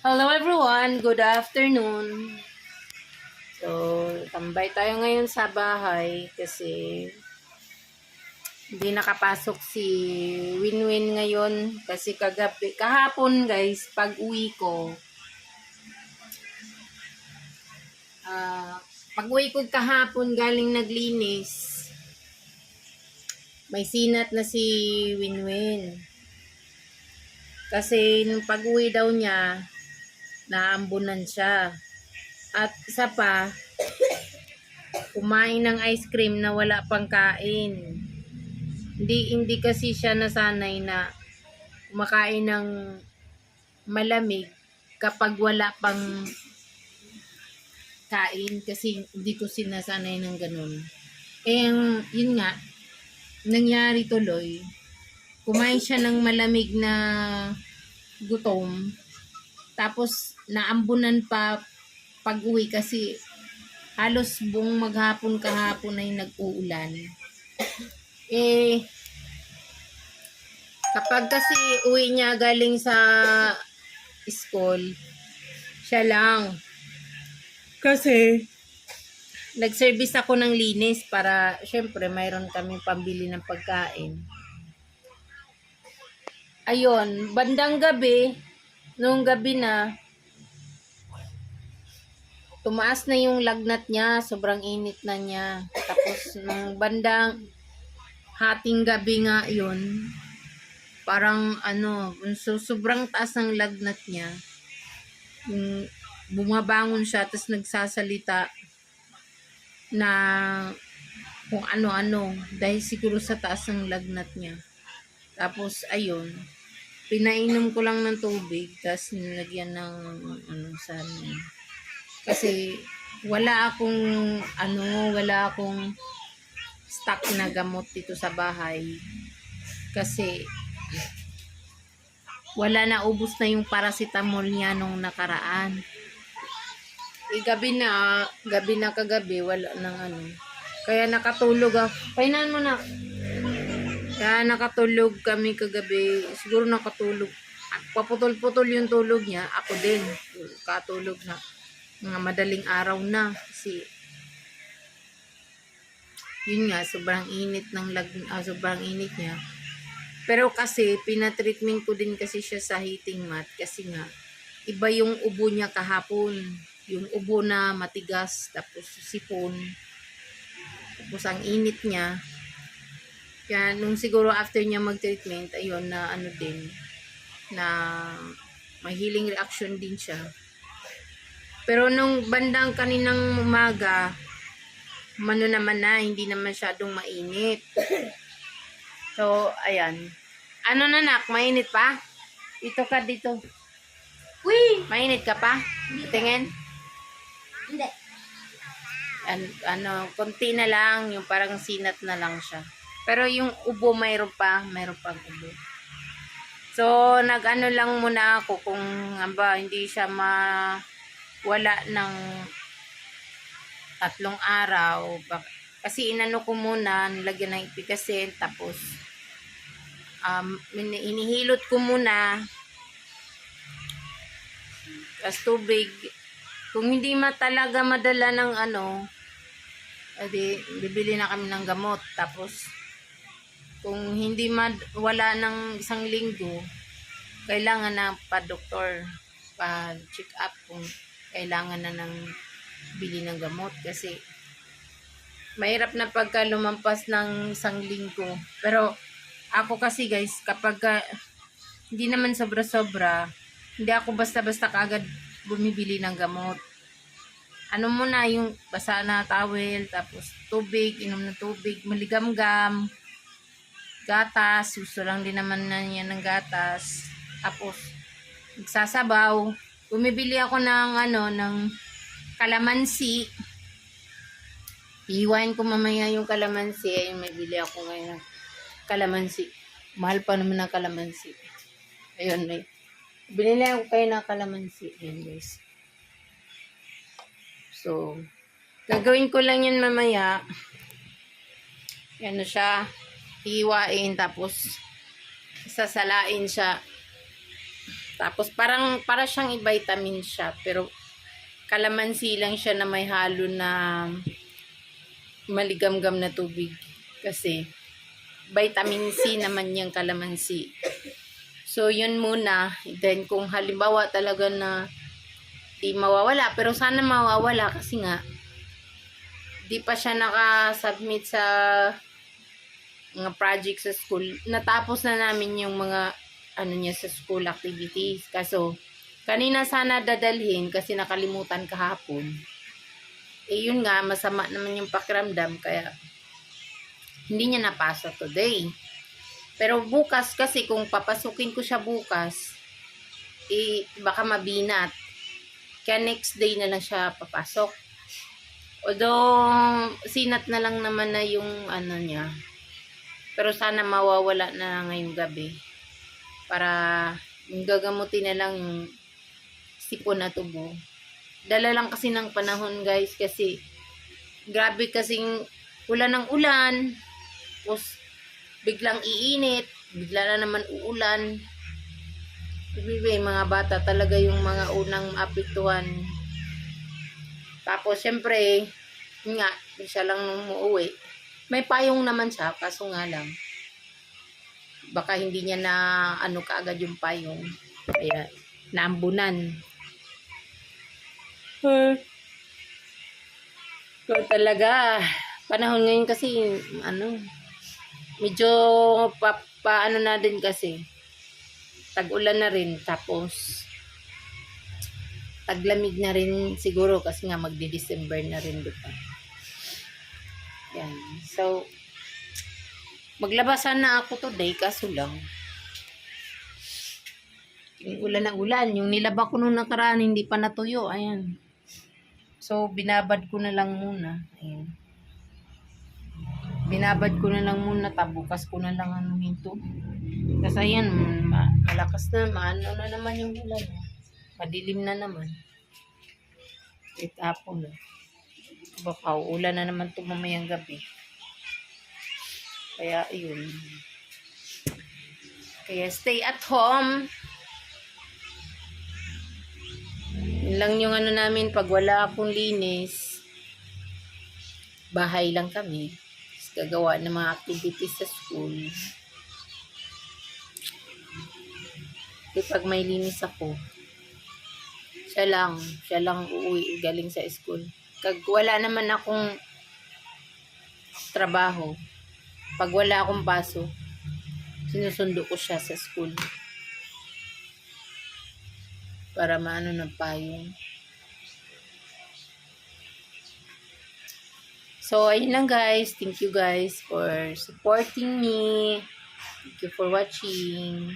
Hello everyone, good afternoon. So, tambay tayo ngayon sa bahay kasi hindi nakapasok si Winwin ngayon kasi kagabi, kahapon guys, pag uwi ko, ah, pag uwi ko kahapon galing naglinis, may sinat na si Winwin. Kasi nung pag-uwi daw niya, naambunan siya. At isa pa, kumain ng ice cream na wala pang kain. Hindi, hindi kasi siya nasanay na kumakain ng malamig kapag wala pang kain kasi hindi ko sinasanay ng ganun. Eh, yun nga, nangyari tuloy, kumain siya ng malamig na gutom. Tapos, naambunan pa pag-uwi kasi halos buong maghapon kahapon ay nag-uulan. Eh, kapag kasi uwi niya galing sa school, siya lang. Kasi, nag-service ako ng linis para, syempre, mayroon kami pambili ng pagkain. Ayun, bandang gabi, nung gabi na, tumaas na yung lagnat niya, sobrang init na niya. Tapos, nung bandang hating gabi nga yun, parang ano, so, sobrang taas ng lagnat niya. Yung bumabangon siya, tapos nagsasalita na kung ano-ano, dahil siguro sa taas ng lagnat niya. Tapos, ayun, pinainom ko lang ng tubig, tapos nilagyan ng ano sa ano. Kasi wala akong ano, wala akong stock na gamot dito sa bahay. Kasi wala na ubos na yung paracetamol niya nung nakaraan. Eh, gabi na, gabi na kagabi, wala nang ano. Kaya nakatulog ako. Painan mo na. Kaya nakatulog kami kagabi. Siguro nakatulog. Paputol-putol yung tulog niya. Ako din. Katulog na. Mga madaling araw na. Kasi yun nga, sobrang init ng lag, ah, sobrang init niya. Pero kasi, pinatreatment ko din kasi siya sa heating mat. Kasi nga, iba yung ubo niya kahapon. Yung ubo na matigas, tapos sipon. Tapos ang init niya, kaya nung siguro after niya mag-treatment, ayun na ano din, na may healing reaction din siya. Pero nung bandang kaninang umaga, mano naman na, hindi na masyadong mainit. So, ayan. Ano na nak, mainit pa? Dito ka dito. Uy! Mainit ka pa? Tingin. Hindi. An ano, konti na lang, yung parang sinat na lang siya. Pero yung ubo mayroon pa, mayroon pang ubo. So, nag-ano lang muna ako kung aba, hindi siya ma wala ng tatlong araw. Kasi inano ko muna, nilagyan ng ipikasin, tapos um, ini- inihilot ko muna tapos tubig. Kung hindi ma talaga madala ng ano, edi bibili na kami ng gamot. Tapos, kung hindi mad wala ng isang linggo, kailangan na pa doktor pa check up kung kailangan na ng bili ng gamot kasi mahirap na pagka lumampas ng isang linggo. Pero ako kasi guys, kapag ka, hindi naman sobra-sobra, hindi ako basta-basta kagad bumibili ng gamot. Ano muna yung basa na towel, tapos tubig, inom ng tubig, maligamgam, gatas, gusto lang din naman na niya ng gatas. Tapos, nagsasabaw. Bumibili ako ng ano, ng kalamansi. Iiwain ko mamaya yung kalamansi. Ay, may bili ako ngayon ng kalamansi. Mahal pa naman ng kalamansi. Ayun, may Binili ako kayo ng kalamansi. Yan, guys. So, gagawin ko lang yan mamaya. Yan na siya. Hiwain, tapos sasalain siya. Tapos parang para siyang i-vitamin siya pero kalamansi lang siya na may halo na maligamgam na tubig kasi vitamin C naman yung kalamansi. So yun muna. Then kung halimbawa talaga na di mawawala pero sana mawawala kasi nga di pa siya naka-submit sa mga project sa school. Natapos na namin yung mga ano niya sa school activities. Kaso, kanina sana dadalhin kasi nakalimutan kahapon. Eh yun nga, masama naman yung pakiramdam kaya hindi niya napasa today. Pero bukas kasi kung papasukin ko siya bukas, eh baka mabinat. Kaya next day na lang siya papasok. Although, sinat na lang naman na yung ano niya. Pero sana mawawala na ngayong gabi. Para gagamutin na lang yung sipon na tubo. Dala lang kasi ng panahon guys kasi grabe kasing ulan ng ulan. Tapos biglang iinit. Bigla na naman uulan. Ibig mga bata talaga yung mga unang apektuhan. Tapos, syempre, nga, siya lang nung umuwi. May payong naman siya, kaso nga lang, baka hindi niya na ano kaagad yung payong. Kaya, naambunan. Hmm. So, talaga, panahon ngayon kasi, ano, medyo pa, paano na din kasi, tag-ulan na rin, tapos, taglamig na rin siguro kasi nga magdi-December na rin di ba? Yan. So, maglabasan na ako today kaso lang. Yung ulan ng ulan. Yung nilaba ko nung nakaraan hindi pa natuyo. Ayan. So, binabad ko na lang muna. Ayan. Binabad ko na lang muna. Tabukas ko na lang ano hinto. Kasi ayan, ma- malakas na. Maano na naman yung ulan. Madilim na naman. Itapon na. Baka ulan na naman ito mamayang gabi. Kaya, yun. Kaya, stay at home. Yun lang yung ano namin, pag wala akong linis, bahay lang kami. Tapos gagawa ng mga activities sa school. Kasi pag may linis ako, siya lang, siya lang uuwi galing sa school. Kag wala naman akong trabaho, pag wala akong paso, sinusundo ko siya sa school. Para maano ng payong. So, ayun lang guys. Thank you guys for supporting me. Thank you for watching.